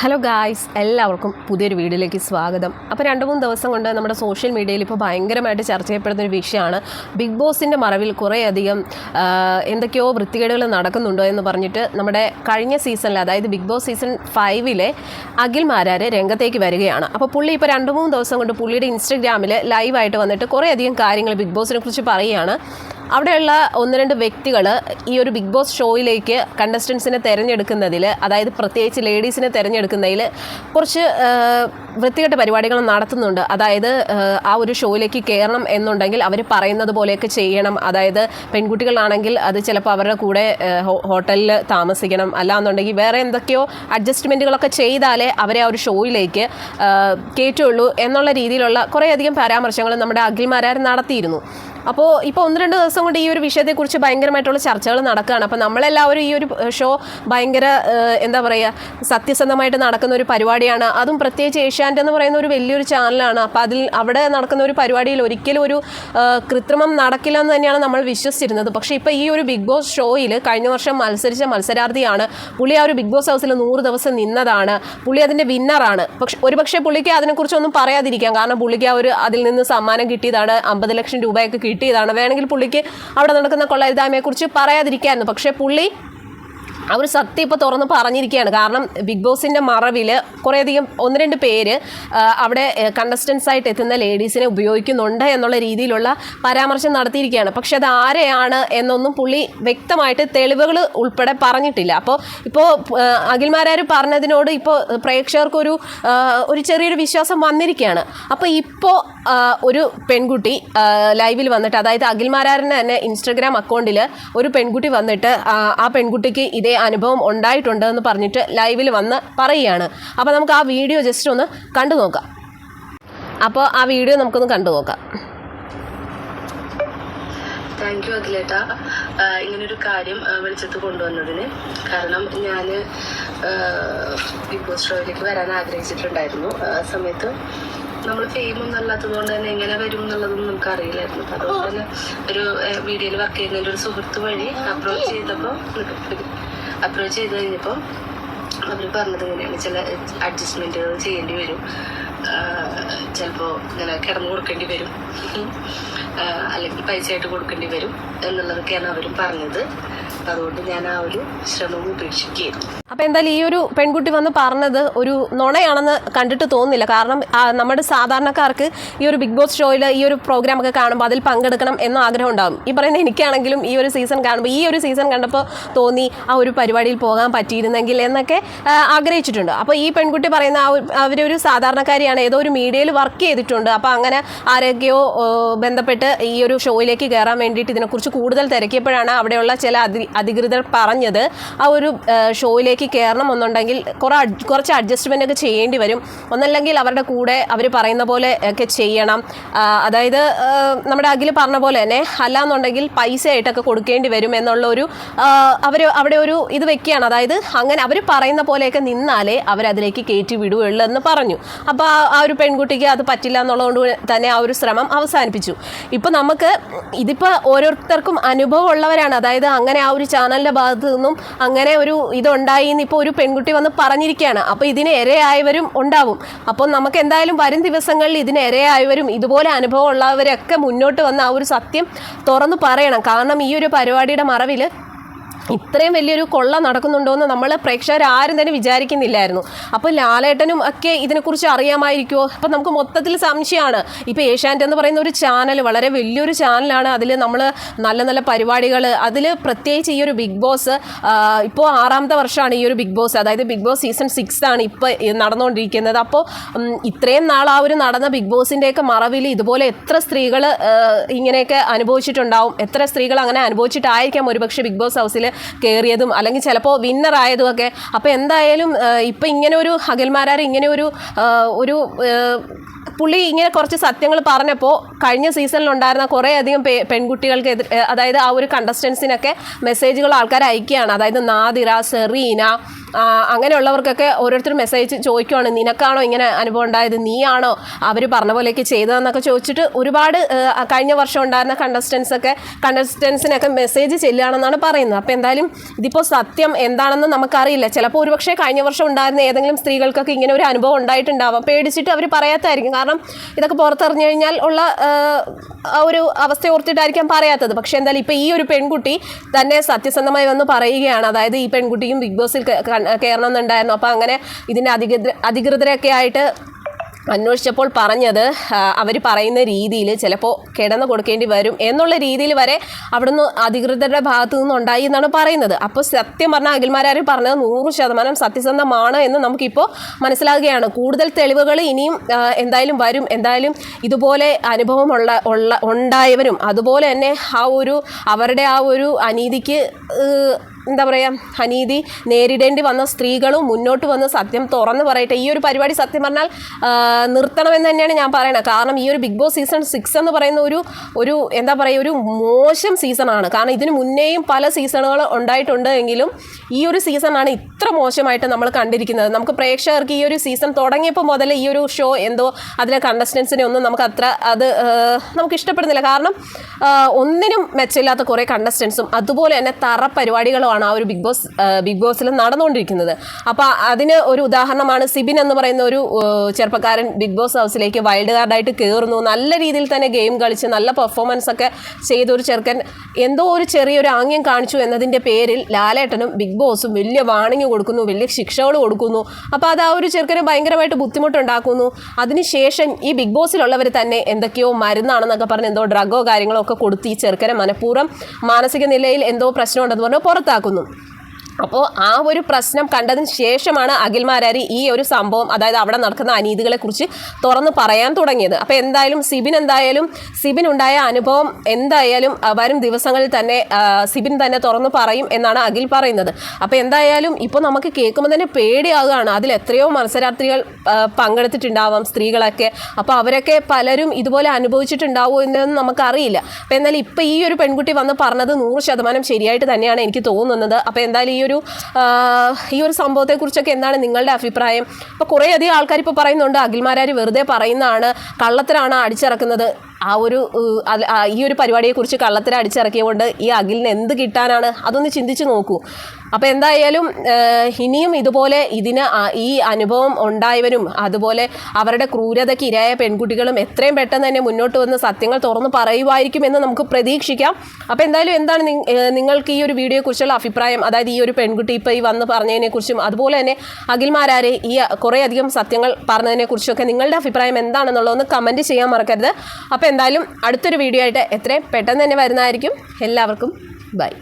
Hello guys എല്ലാവർക്കും പുതിയൊരു വീഡിയോയിലേക്ക് സ്വാഗതം. അപ്പോൾ രണ്ട് മൂന്ന് ദിവസം കൊണ്ട് നമ്മുടെ സോഷ്യൽ മീഡിയയിൽ ഇപ്പോൾ ഭയങ്കരമായിട്ട് ചർച്ച ചെയ്യപ്പെടുന്ന ഒരു വിഷയമാണ്. ബിഗ് ബോസിന്റെ മറവിൽ കുറേയധികം എന്തൊക്കെയോ വൃത്തികേടുകൾ നടക്കുന്നുണ്ടോ എന്ന് പറഞ്ഞിട്ട് നമ്മുടെ കഴിഞ്ഞ സീസണിൽ അതായത് ബിഗ് ബോസ് സീസൺ ഫൈവിലെ അഖിൽ മാരാർ രംഗത്തേക്ക് വരികയാണ്. അപ്പോൾ പുള്ളി ഇപ്പോൾ രണ്ട് മൂന്ന് ദിവസം കൊണ്ട് പുള്ളിയുടെ ഇൻസ്റ്റഗ്രാമിൽ ലൈവായിട്ട് വന്നിട്ട് കുറേയധികം കാര്യങ്ങൾ ബിഗ് ബോസിനെ കുറിച്ച് പറയുകയാണ്. അവിടെയുള്ള ഒന്ന് രണ്ട് വ്യക്തികൾ ഈ ഒരു ബിഗ് ബോസ് ഷോയിലേക്ക് കണ്ടസ്റ്റൻസിനെ തിരഞ്ഞെടുക്കുന്നതിൽ അതായത് പ്രത്യേകിച്ച് ലേഡീസിനെ തിരഞ്ഞെടുക്കുന്നതിൽ കുറച്ച് വൃത്തികെട്ട പരിപാടികൾ നടത്തുന്നുണ്ട്. അതായത് ആ, ഒരു ഷോയിലേക്ക് കയറണം എന്നുണ്ടെങ്കിൽ അവർ പറയുന്നത് പോലെയൊക്കെ ചെയ്യണം. അതായത് പെൺകുട്ടികളാണെങ്കിൽ അത് ചിലപ്പോൾ അവരുടെ കൂടെ ഹോട്ടലിൽ താമസിക്കണം. അല്ലാന്നുണ്ടെങ്കിൽ വേറെ എന്തൊക്കെയോ അഡ്ജസ്റ്റ്മെന്റുകളൊക്കെ ചെയ്താലേ അവരെ ആ ഒരു ഷോയിലേക്ക് കയറ്റുള്ളൂ എന്നുള്ള രീതിയിലുള്ള കുറേയധികം പരാമർശങ്ങൾ നമ്മുടെ അഖിൽമാരാർ നടത്തിയിരുന്നു. അപ്പോൾ ഇപ്പോൾ ഒന്ന് രണ്ട് ദിവസം കൊണ്ട് ഈ ഒരു വിഷയത്തെക്കുറിച്ച് ഭയങ്കരമായിട്ടുള്ള ചർച്ചകൾ നടക്കുകയാണ്. അപ്പോൾ നമ്മളെല്ലാവരും ഈ ഒരു ഷോ ഭയങ്കര എന്താ പറയുക സത്യസന്ധമായിട്ട് നടക്കുന്ന ഒരു പരിപാടിയാണ്. അതും പ്രത്യേകിച്ച് ഏഷ്യാനെറ്റ് എന്ന് പറയുന്ന ഒരു വലിയൊരു ചാനലാണ് അപ്പോൾ അതിൽ അവിടെ നടക്കുന്ന ഒരു പരിപാടിയിൽ ഒരിക്കലും ഒരു കൃത്രിമം നടക്കില്ല എന്ന് തന്നെയാണ് നമ്മൾ വിശ്വസിച്ചിരുന്നത്. പക്ഷേ ഇപ്പോൾ ഈ ഒരു ബിഗ് ബോസ് ഷോയിൽ കഴിഞ്ഞ വർഷം മത്സരിച്ച മത്സരാർത്ഥിയാണ് പുള്ളി ആ ഒരു ബിഗ് ബോസ് ഹൗസിൽ നൂറ് ദിവസം നിന്നതാണ്. പുള്ളി അതിന്റെ വിന്നറാണ് പക്ഷെ ഒരുപക്ഷെ പുള്ളിക്ക് അതിനെക്കുറിച്ചൊന്നും പറയാതിരിക്കാം. കാരണം പുള്ളിക്ക് ആ ഒരു അതിൽ നിന്ന് സമ്മാനം കിട്ടിയതാണ് അമ്പത് ലക്ഷം രൂപയൊക്കെ കിട്ടിയതാണ്. വേണമെങ്കിൽ പുള്ളിക്ക് അവിടെ നടക്കുന്ന കൊള്ളരുതായ്മയെക്കുറിച്ച് പറയാതിരിക്കായിരുന്നു. പക്ഷേ പുള്ളി ഒരു സത്യം ഇപ്പോൾ തുറന്ന് പറഞ്ഞിരിക്കുകയാണ്. കാരണം ബിഗ് ബോസിന്റെ മറവിൽ കുറേയധികം ഒന്ന് രണ്ട് പേര് അവിടെ കണ്ടസ്റ്റൻസ് ആയിട്ട് എത്തുന്ന ലേഡീസിനെ ഉപയോഗിക്കുന്നുണ്ട് എന്നുള്ള രീതിയിലുള്ള പരാമർശം നടത്തിയിരിക്കുകയാണ്. പക്ഷെ അത് ആരെയാണ് എന്നൊന്നും പുള്ളി വ്യക്തമായിട്ട് തെളിവുകൾ ഉൾപ്പെടെ പറഞ്ഞിട്ടില്ല. അപ്പോൾ ഇപ്പോൾ അഖിൽമാരാർ പറഞ്ഞതിനോട് ഇപ്പോൾ പ്രേക്ഷകർക്കൊരു ഒരു ചെറിയൊരു വിശ്വാസം വന്നിരിക്കുകയാണ്. അപ്പോൾ ഇപ്പോൾ ഒരു പെൺകുട്ടി ലൈവിൽ വന്നിട്ട് അതായത് അഖിൽമാരാറിന്റെ തന്നെ ഇൻസ്റ്റഗ്രാം അക്കൗണ്ടിൽ ഒരു പെൺകുട്ടി വന്നിട്ട് ആ പെൺകുട്ടിക്ക് ഇതേ അനുഭവം ഉണ്ടായിട്ടുണ്ട് എന്ന് പറഞ്ഞിട്ട് ലൈവിൽ വന്ന് പറയുകയാണ്. അപ്പോൾ നമുക്ക് ആ വീഡിയോ ജസ്റ്റ് ഒന്ന് കണ്ടു നോക്കാം. അപ്പോൾ ആ വീഡിയോ നമുക്കൊന്ന് കണ്ടു നോക്കാം. താങ്ക് യു അഖിലേട്ട. ഇങ്ങനൊരു കാര്യം വെളിച്ചത്ത് കൊണ്ടുവന്നതിന്. കാരണം ഞാൻ ബിഗ് ബോസ് ഷോയിലേക്ക് വരാൻ ആഗ്രഹിച്ചിട്ടുണ്ടായിരുന്നു. ആ സമയത്ത് നമ്മൾ ഫെയിമൊന്നും അല്ലാത്തത് കൊണ്ട് തന്നെ എങ്ങനെ വരും എന്നുള്ളതൊന്നും നമുക്ക് അറിയില്ലായിരുന്നു. അതുകൊണ്ട് തന്നെ ഒരു വീഡിയോയിൽ വർക്ക് ചെയ്യുന്നതിന്റെ ഒരു സുഹൃത്ത് വഴി അപ്രോച്ച് ചെയ്തപ്പോൾ അപ്രോച്ച് ചെയ്ത് കഴിഞ്ഞപ്പോൾ അവർ പറഞ്ഞത് ഇങ്ങനെയാണ് ചില അഡ്ജസ്റ്റ്മെന്റുകൾ ചെയ്യേണ്ടി വരും. ചിലപ്പോൾ ഇങ്ങനെ കിടന്നു കൊടുക്കേണ്ടി വരും. അല്ലെങ്കിൽ പൈസ ആയിട്ട് കൊടുക്കേണ്ടി വരും എന്നുള്ളതൊക്കെയാണ് അവരും പറഞ്ഞത്. അതുകൊണ്ട് ഞാൻ ആ ഒരു ശ്രമവും ഉപേക്ഷിക്കുകയായിരുന്നു. അപ്പോൾ എന്തായാലും ഈ ഒരു പെൺകുട്ടി വന്ന് പറഞ്ഞത് ഒരു നുണയാണെന്ന് കണ്ടിട്ട് തോന്നുന്നില്ല. കാരണം നമ്മുടെ സാധാരണക്കാർക്ക് ഈ ഒരു ബിഗ് ബോസ് ഷോയിൽ ഈ ഒരു പ്രോഗ്രാം ഒക്കെ കാണുമ്പോൾ അതിൽ പങ്കെടുക്കണം എന്ന ആഗ്രഹം ഉണ്ടാകും. ഈ പറയുന്ന എനിക്കാണെങ്കിലും ഈ ഒരു സീസൺ കാണുമ്പോൾ ഈ ഒരു സീസൺ കണ്ടപ്പോൾ തോന്നി ആ ഒരു പരിപാടിയിൽ പോകാൻ പറ്റിയിരുന്നെങ്കിൽ എന്നൊക്കെ ആഗ്രഹിച്ചിട്ടുണ്ട്. അപ്പോൾ ഈ പെൺകുട്ടി പറയുന്ന അവരൊരു സാധാരണക്കാരിയാണ് ഏതോ ഒരു മീഡിയയിൽ വർക്ക് ചെയ്തിട്ടുണ്ട്. അപ്പോൾ അങ്ങനെ ആരൊക്കെയോ ബന്ധപ്പെട്ട് ഈ ഒരു ഷോയിലേക്ക് കയറാൻ വേണ്ടിയിട്ട് ഇതിനെക്കുറിച്ച് കൂടുതൽ തിരക്കിയപ്പോഴാണ് അവിടെയുള്ള ചില അധികൃതർ പറഞ്ഞത് ആ ഒരു ഷോയിലേക്ക് കയറണം എന്നുണ്ടെങ്കിൽ കുറേ കുറച്ച് അഡ്ജസ്റ്റ്മെന്റ് ഒക്കെ ചെയ്യേണ്ടി വരും. ഒന്നല്ലെങ്കിൽ അവരുടെ കൂടെ അവർ പറയുന്ന പോലെ ഒക്കെ ചെയ്യണം. അതായത് നമ്മുടെ അഖിൽ പറഞ്ഞ പോലെ തന്നെ അല്ലാന്നുണ്ടെങ്കിൽ പൈസ ആയിട്ടൊക്കെ കൊടുക്കേണ്ടി വരും എന്നുള്ള ഒരു അവർ അവിടെ ഒരു ഇത് വെക്കുകയാണ്. അതായത് അങ്ങനെ അവർ പറയുന്ന പോലെയൊക്കെ നിന്നാലേ അവരതിലേക്ക് കയറ്റി വിടുകയുള്ളൂ എന്ന് പറഞ്ഞു. അപ്പോൾ ആ- ഒരു പെൺകുട്ടിക്ക് അത് പറ്റില്ല എന്നുള്ളതുകൊണ്ട് തന്നെ ആ ഒരു ശ്രമം അവസാനിപ്പിച്ചു. ഇപ്പോൾ നമുക്ക് ഇതിപ്പോൾ ഓരോരുത്തർക്കും അനുഭവം ഉള്ളവരാണ്. അതായത് അങ്ങനെ ആ ഒരു ചാനലിന്റെ ഭാഗത്തു നിന്നും അങ്ങനെ ഒരു ഇതുണ്ടായി എന്ന് ഇപ്പോൾ ഒരു പെൺകുട്ടി വന്ന് പറഞ്ഞിരിക്കുകയാണ് അപ്പോൾ ഇതിന് ഇരയായവരും ഉണ്ടാവും. അപ്പോൾ നമുക്ക് എന്തായാലും വരും ദിവസങ്ങളിൽ ഇതിന് ഇരയായവരും ഇതുപോലെ അനുഭവം ഉള്ളവരൊക്കെ മുന്നോട്ട് വന്ന് ആ ഒരു സത്യം തുറന്നു പറയണം. കാരണം ഈ ഒരു പരിപാടിയുടെ മറവിൽ ഇത്രയും വലിയൊരു കൊള്ള നടക്കുന്നുണ്ടോ എന്ന് നമ്മൾ പ്രേക്ഷകർ ആരും തന്നെ വിചാരിക്കുന്നില്ലായിരുന്നു. അപ്പോൾ ലാലേട്ടനും ഒക്കെ ഇതിനെക്കുറിച്ച് അറിയാമായിരിക്കുമോ അപ്പം നമുക്ക് മൊത്തത്തിൽ സംശയമാണ്. ഇപ്പോൾ ഏഷ്യാനെറ്റ് എന്ന് പറയുന്ന ഒരു ചാനൽ വളരെ വലിയൊരു ചാനലാണ് അതിൽ നമ്മൾ നല്ല നല്ല പരിപാടികൾ അതിൽ പ്രത്യേകിച്ച് ഈ ഒരു ബിഗ് ബോസ് ഇപ്പോൾ ആറാമത്തെ വർഷമാണ് ഈ ഒരു ബിഗ് ബോസ് അതായത് ബിഗ് ബോസ് സീസൺ സിക്സ് ആണ് ഇപ്പോൾ നടന്നുകൊണ്ടിരിക്കുന്നത് അപ്പോൾ ഇത്രയും നാൾ ആ ഒരു നടന്ന ബിഗ് ബോസിന്റെയൊക്കെ മറവിൽ ഇതുപോലെ എത്ര സ്ത്രീകൾ ഇങ്ങനെയൊക്കെ അനുഭവിച്ചിട്ടുണ്ടാവും? എത്ര സ്ത്രീകൾ അങ്ങനെ അനുഭവിച്ചിട്ടായിരിക്കാം ഒരുപക്ഷെ ബിഗ് ബോസ് ഹൗസിൽ കയറിയതും അല്ലെങ്കിൽ ചിലപ്പോൾ വിന്നർ ആയതും ഒക്കെ. അപ്പോൾ എന്തായാലും ഇപ്പം ഇങ്ങനെ ഒരു അഖിൽമാരാർ ഇങ്ങനെ ഒരു ഒരു പുള്ളി ഇങ്ങനെ കുറച്ച് സത്യങ്ങൾ പറഞ്ഞപ്പോൾ കഴിഞ്ഞ സീസണിലുണ്ടായിരുന്ന കുറേയധികം പേ പെൺകുട്ടികൾക്ക് എതിർ അതായത് ആ ഒരു കണ്ടസ്റ്റൻസിനൊക്കെ മെസ്സേജുകൾ ആൾക്കാർ അയക്കുകയാണ്. അതായത് നാദിറ സെറീന അങ്ങനെയുള്ളവർക്കൊക്കെ ഓരോരുത്തർ മെസ്സേജ് ചോദിക്കുവാണ്. നിനക്കാണോ ഇങ്ങനെ അനുഭവം ഉണ്ടായത്? നീയാണോ അവർ പറഞ്ഞ പോലെയൊക്കെ ചെയ്തതെന്നൊക്കെ ചോദിച്ചിട്ട് ഒരുപാട് കഴിഞ്ഞ വർഷം ഉണ്ടായിരുന്ന കണ്ടസ്റ്റൻസ് ഒക്കെ കണ്ടസ്റ്റൻസിനൊക്കെ മെസ്സേജ് ചെല്ലുകയാണെന്നാണ് പറയുന്നത്. അപ്പോൾ എന്തായാലും ഇതിപ്പോൾ സത്യം എന്താണെന്ന് നമുക്കറിയില്ല. ചിലപ്പോൾ ഒരുപക്ഷെ കഴിഞ്ഞ വർഷം ഉണ്ടായിരുന്ന ഏതെങ്കിലും സ്ത്രീകൾക്കൊക്കെ ഇങ്ങനെ ഒരു അനുഭവം ഉണ്ടായിട്ടുണ്ടാവാം. പേടിച്ചിട്ട് അവർ പറയാത്തായിരിക്കും. കാരണം ഇതൊക്കെ പുറത്തറിഞ്ഞു കഴിഞ്ഞാൽ ഉള്ള ഒരു അവസ്ഥ ഓർത്തിട്ടായിരിക്കാം പറയാത്തത്. പക്ഷേ എന്തായാലും ഇപ്പോൾ ഈ ഒരു പെൺകുട്ടി തന്നെ സത്യസന്ധമായി വന്ന് പറയുകയാണ്. അതായത് ഈ പെൺകുട്ടിയും ബിഗ് ബോസിൽ കയറണമെന്നുണ്ടായിരുന്നു അപ്പോൾ അങ്ങനെ ഇതിന്റെ അധികൃത അധികൃതരൊക്കെ ആയിട്ട് അന്വേഷിച്ചപ്പോൾ പറഞ്ഞത് അവർ പറയുന്ന രീതിയിൽ ചിലപ്പോൾ കിടന്നു കൊടുക്കേണ്ടി വരും എന്നുള്ള രീതിയിൽ വരെ അവിടുന്ന് അധികൃതരുടെ ഭാഗത്തു നിന്നുണ്ടായി എന്നാണ് പറയുന്നത്. അപ്പോൾ സത്യം പറഞ്ഞാൽ അഖിൽമാരാരും പറഞ്ഞത് നൂറ് ശതമാനം സത്യസന്ധമാണ് എന്ന് നമുക്കിപ്പോൾ മനസ്സിലാകുകയാണ് കൂടുതൽ തെളിവുകൾ ഇനിയും എന്തായാലും വരും. എന്തായാലും ഇതുപോലെ അനുഭവമുള്ള ഉള്ള ഉണ്ടായവരും അതുപോലെ തന്നെ ആ ഒരു അവരുടെ ആ ഒരു അനീതിക്ക് എന്താ പറയുക അനീതി നേരിടേണ്ടി വന്ന സ്ത്രീകളും മുന്നോട്ട് വന്ന് സത്യം തുറന്ന് പറയട്ടെ. ഈ ഒരു പരിപാടി സത്യം പറഞ്ഞാൽ നിർത്തണമെന്ന് തന്നെയാണ് ഞാൻ പറയുന്നത് കാരണം ഈ ഒരു ബിഗ് ബോസ് സീസൺ സിക്സ് എന്ന് പറയുന്ന ഒരു ഒരു എന്താ പറയുക ഒരു മോശം സീസണാണ് കാരണം ഇതിന് മുന്നേയും പല സീസണുകൾ ഉണ്ടായിട്ടുണ്ട് എങ്കിലും ഈ ഒരു സീസണാണ് ഇത്ര മോശമായിട്ട് നമ്മൾ കണ്ടിരിക്കുന്നത്. നമുക്ക് പ്രേക്ഷകർക്ക് ഈ ഒരു സീസൺ തുടങ്ങിയപ്പോൾ മുതൽ ഈ ഒരു ഷോ എന്തോ അതിലെ കണ്ടസ്റ്റൻസിനെ ഒന്നും നമുക്ക് അത്ര അത് നമുക്ക് ഇഷ്ടപ്പെടുന്നില്ല. കാരണം ഒന്നിനും മെച്ചമില്ലാത്ത കുറേ കണ്ടസ്റ്റൻസും അതുപോലെ തന്നെ തറ പരിപാടികളുമാണ് ആ ഒരു ബിഗ് ബോസ് ബിഗ് ബോസിൽ നടന്നുകൊണ്ടിരിക്കുന്നത്. അപ്പോൾ അതിന് ഒരു ഉദാഹരണമാണ് സിബിൻ എന്ന് പറയുന്ന ഒരു ചെറുപ്പക്കാരൻ ബിഗ് ബോസ് ഹൗസിലേക്ക് വൈൽഡ് കാർഡായിട്ട് കയറുന്നു നല്ല രീതിയിൽ തന്നെ ഗെയിം കളിച്ച് നല്ല പെർഫോമൻസ് ഒക്കെ ചെയ്ത ഒരു ചെറുക്കൻ എന്തോ ഒരു ചെറിയൊരു ആംഗ്യം കാണിച്ചു എന്നതിന്റെ പേരിൽ ലാലേട്ടനും ബിഗ് ബോസും വലിയ വാണിംഗ് കൊടുക്കുന്നു വലിയ ശിക്ഷകൾ കൊടുക്കുന്നു. അപ്പോൾ അത് ആ ഒരു ചെറുക്കന് ഭയങ്കരമായിട്ട് ബുദ്ധിമുട്ടുണ്ടാക്കുന്നു. അതിനുശേഷം ഈ ബിഗ് ബോസിലുള്ളവർ തന്നെ എന്തൊക്കെയോ മരുന്നാണെന്നൊക്കെ പറഞ്ഞ് എന്തോ ഡ്രഗോ കാര്യങ്ങളോ ഒക്കെ കൊടുത്ത് ഈ ചെറുക്കനെ മനഃപൂർവം മാനസിക നിലയിൽ എന്തോ പ്രശ്നമുണ്ടെന്ന് പറഞ്ഞ് പുറത്താക്കുന്നു അപ്പോൾ ആ ഒരു പ്രശ്നം കണ്ടതിന് ശേഷമാണ് അഖിൽമാരാരി ഈ ഒരു സംഭവം അതായത് അവിടെ നടക്കുന്ന അനീതികളെ കുറിച്ച് തുറന്ന് പറയാൻ തുടങ്ങിയത്. അപ്പോൾ എന്തായാലും സിബിൻ എന്തായാലും സിബിൻ ഉണ്ടായ അനുഭവം എന്തായാലും വരും ദിവസങ്ങളിൽ തന്നെ സിബിൻ തന്നെ തുറന്ന് പറയും എന്നാണ് അഖിൽ പറയുന്നത്. അപ്പോൾ എന്തായാലും ഇപ്പോൾ നമുക്ക് കേൾക്കുമ്പോൾ തന്നെ പേടിയാകുകയാണ് അതിൽ എത്രയോ മത്സരാർത്ഥികൾ പങ്കെടുത്തിട്ടുണ്ടാവാം സ്ത്രീകളൊക്കെ. അപ്പോൾ അവരൊക്കെ പലരും ഇതുപോലെ അനുഭവിച്ചിട്ടുണ്ടാവുമോ എന്നൊന്നും നമുക്കറിയില്ല. അപ്പോൾ എന്നാൽ ഇപ്പോൾ ഈ ഒരു പെൺകുട്ടി വന്ന് പറഞ്ഞത് നൂറ് ശതമാനം ശരിയായിട്ട് തന്നെയാണ് എനിക്ക് തോന്നുന്നത്. അപ്പോൾ എന്തായാലും ഈ ഒരു ഈ ഒരു സംഭവത്തെക്കുറിച്ചൊക്കെ എന്താണ് നിങ്ങളുടെ അഭിപ്രായം? അപ്പോൾ കുറേ അധികം ആൾക്കാർ ഇപ്പോൾ പറയുന്നുണ്ട് അഖിൽമാരാർ വെറുതെ പറയുന്നതാണ് കള്ളത്തരാണ് അടിച്ചിറക്കുന്നത്. ആ ഒരു ഈ ഒരു പരിപാടിയെക്കുറിച്ച് കള്ളത്തര അടിച്ചിറക്കിയതുകൊണ്ട് ഈ അഖിലിന് എന്ത് കിട്ടാനാണ്? അതൊന്ന് ചിന്തിച്ച് നോക്കൂ. അപ്പോൾ എന്തായാലും ഇനിയും ഇതുപോലെ ഇതിന് ഈ അനുഭവം ഉണ്ടായവരും അതുപോലെ അവരുടെ ക്രൂരതയ്ക്ക് ഇരയായ പെൺകുട്ടികളും എത്രയും പെട്ടെന്ന് തന്നെ മുന്നോട്ട് വന്ന് സത്യങ്ങൾ തുറന്ന് പറയുമായിരിക്കുമെന്ന് നമുക്ക് പ്രതീക്ഷിക്കാം. അപ്പോൾ എന്തായാലും എന്താണ് നിങ്ങൾക്ക് ഈ ഒരു വീഡിയോയെക്കുറിച്ചുള്ള അഭിപ്രായം? അതായത് ഈ ഒരു പെൺകുട്ടി ഇപ്പോൾ ഈ വന്ന് പറഞ്ഞതിനെക്കുറിച്ചും അതുപോലെ തന്നെ അഖിൽമാരാരെ ഈ കുറേയധികം സത്യങ്ങൾ പറഞ്ഞതിനെക്കുറിച്ചൊക്കെ നിങ്ങളുടെ അഭിപ്രായം എന്താണെന്നുള്ളതൊന്ന് കമന്റ് ചെയ്യാൻ മറക്കരുത്. അപ്പോൾ എന്തായാലും അടുത്തൊരു വീഡിയോ ആയിട്ട് എത്രയും പെട്ടെന്ന് തന്നെ വരുന്നതായിരിക്കും. എല്ലാവർക്കും ബൈ.